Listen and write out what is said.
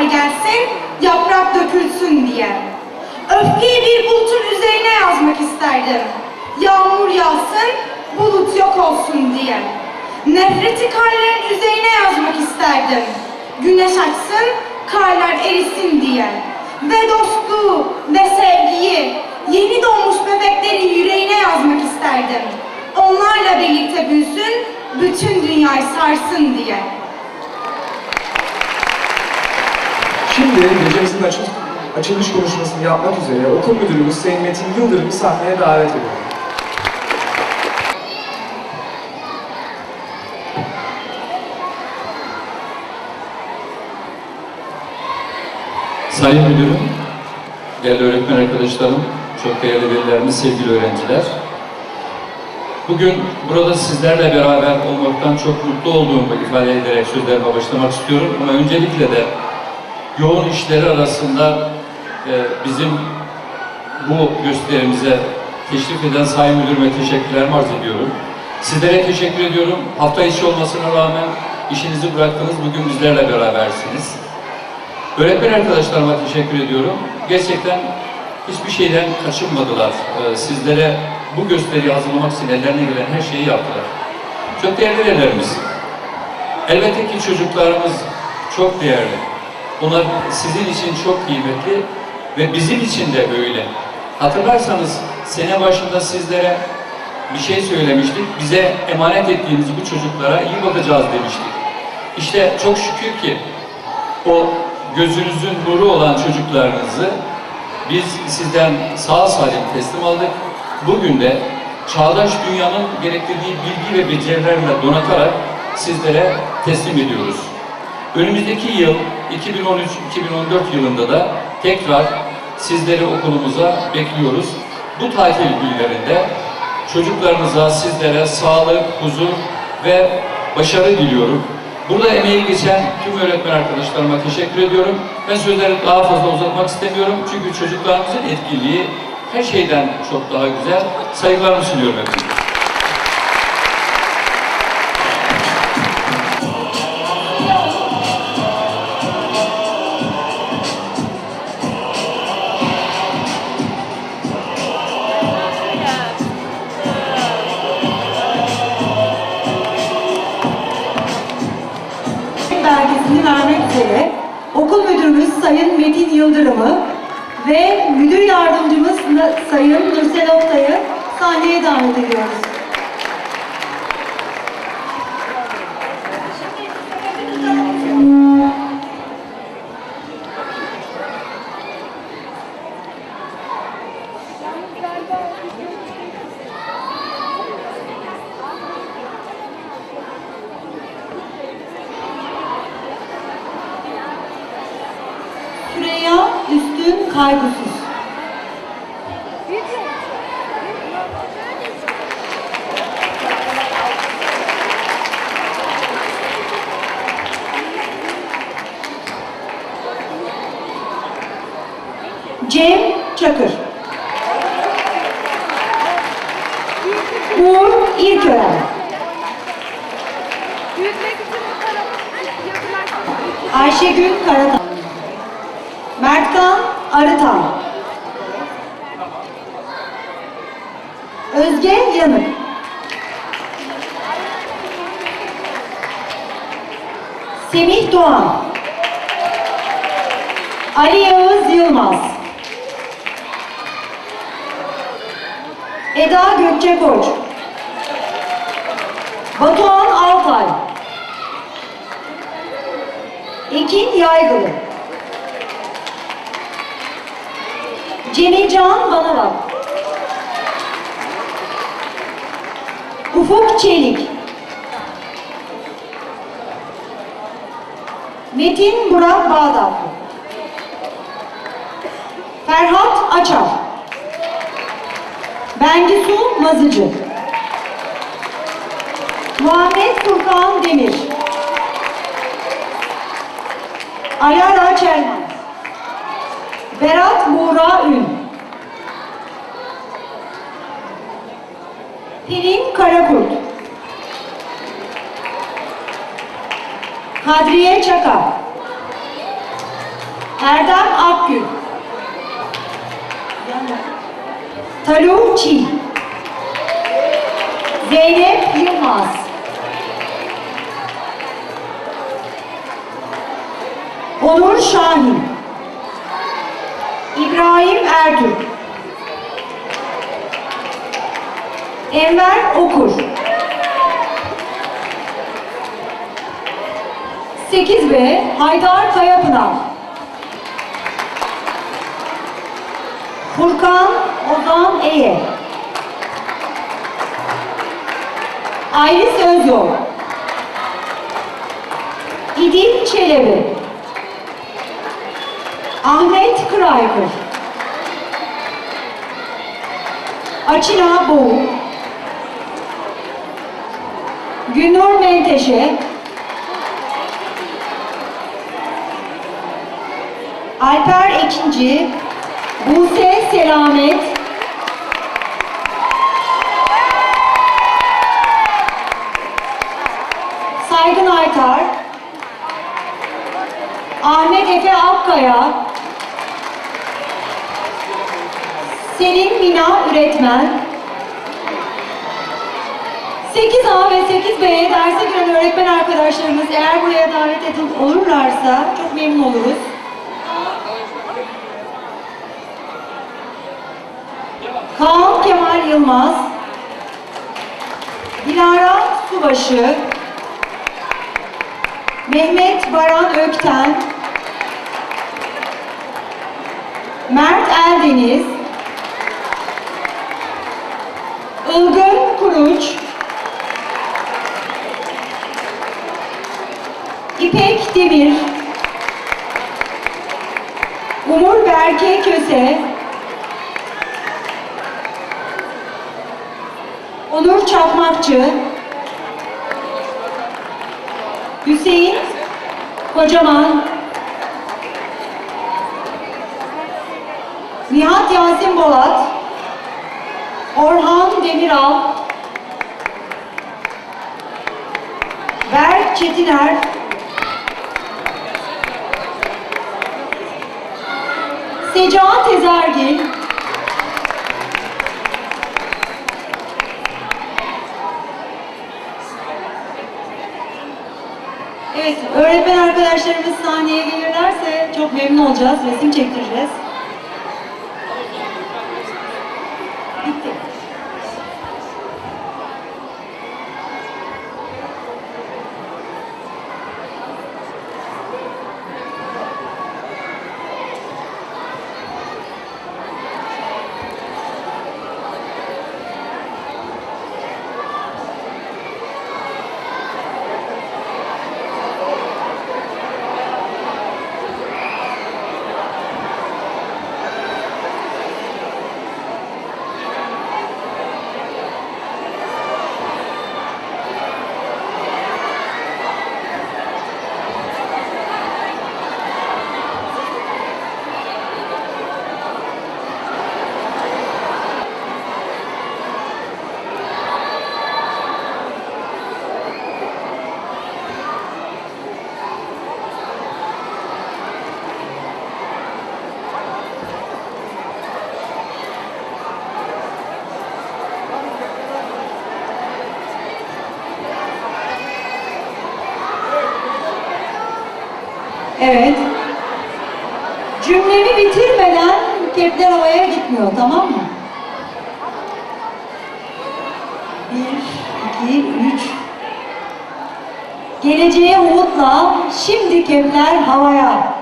bahar gelsin, yaprak dökülsün diye. Öfkeyi bir bulutun üzerine yazmak isterdim. Yağmur yağsın, bulut yok olsun diye. Nefreti karların üzerine yazmak isterdim. Güneş açsın, karlar erisin diye. Ve dostluğu ve sevgiyi yeni doğmuş bebeklerin yüreğine yazmak isterdim. Onlarla birlikte büyüsün, bütün dünyayı sarsın diye. Şimdi gecemizin açılış, açılış konuşmasını yapmak üzere okul müdürümüz Sayın Metin Yıldırım'ı sahneye davet ediyorum. Sayın Müdürüm, değerli öğretmen arkadaşlarım, çok değerli velilerimiz, sevgili öğrenciler. Bugün burada sizlerle beraber olmaktan çok mutlu olduğumu ifade ederek sözlerime başlamak istiyorum. Ama öncelikle de yoğun işleri arasında e, bizim bu gösterimize teşrif eden Sayın Müdürüme teşekkürlerimi arz ediyorum. Sizlere teşekkür ediyorum. Hafta içi olmasına rağmen işinizi bıraktınız, bugün bizlerle berabersiniz. Öğretmen arkadaşlarıma teşekkür ediyorum. Gerçekten hiçbir şeyden kaçınmadılar. Ee, sizlere bu gösteriyi hazırlamak için ellerine gelen her şeyi yaptılar. Çok değerli velilerimiz. Elbette ki çocuklarımız çok değerli. Onlar sizin için çok kıymetli ve bizim için de öyle. Hatırlarsanız sene başında sizlere bir şey söylemiştik. Bize emanet ettiğiniz bu çocuklara iyi bakacağız demiştik. İşte çok şükür ki o gözünüzün nuru olan çocuklarınızı biz sizden sağ salim teslim aldık. Bugün de çağdaş dünyanın gerektirdiği bilgi ve becerilerle donatarak sizlere teslim ediyoruz. Önümüzdeki yıl 2013-2014 yılında da tekrar sizleri okulumuza bekliyoruz. Bu tatil günlerinde çocuklarınıza, sizlere sağlık, huzur ve başarı diliyorum. Burada emeği geçen tüm öğretmen arkadaşlarıma teşekkür ediyorum. Ben sözleri daha fazla uzatmak istemiyorum. Çünkü çocuklarımızın etkinliği her şeyden çok daha güzel. Saygılarımı sunuyorum hepinize. Üzere okul müdürümüz Sayın Metin Yıldırım'ı ve müdür yardımcımız Sayın Nursel Oktay'ı sahneye davet ediyoruz. Üstün Kaygısız. Cem Çakır. Uğur İlkören. Ayşegül Karatay. Arıtan. Özge Yanık. Semih Doğan. Ali Yağız Yılmaz. Eda Gökçe Koç. Batuhan Altay. Ekin Yaygılı. Cemilcan Banavat. Ufuk Çelik. Metin Burak Bağdat. Ferhat Açar. Bengisu Mazıcı. Muhammed Furkan Demir. Alara Çelman. Berat Buğra Ün. Pelin Karakurt. Kadriye Çakar. Erdem Akgül. Talu Çil. Zeynep Yılmaz. Onur Şahin. İbrahim Ertürk. Enver Okur. 8B Haydar Kayapınar. Furkan Ozan Eye. Ayris Özyol. İdil Çelebi. Ahmet Kıraykır. Açila Boğu. Günür Menteşe. Alper Ekinci. Buse Selamet. Saygın Aytar. Ahmet Efe Akkaya. Selin Mina Üretmen. 8A ve 8B'ye derse giren öğretmen arkadaşlarımız eğer buraya davet edil olurlarsa çok memnun oluruz. Kaan Kemal Yılmaz, Dilara Subaşı, Mehmet Baran Ökten, Mert Eldeniz, Köse, Onur Çakmakçı, Hüseyin Kocaman, Nihat Yasin Bolat, Orhan Demiral, Berk Çetiner, Seca Tezergil, Evet, öğretmen arkadaşlarımız sahneye gelirlerse çok memnun olacağız, resim çektireceğiz. Evet. Cümlemi bitirmeden kepler havaya gitmiyor, tamam mı? Bir, iki, üç. Geleceğe umutla şimdi kepler havaya.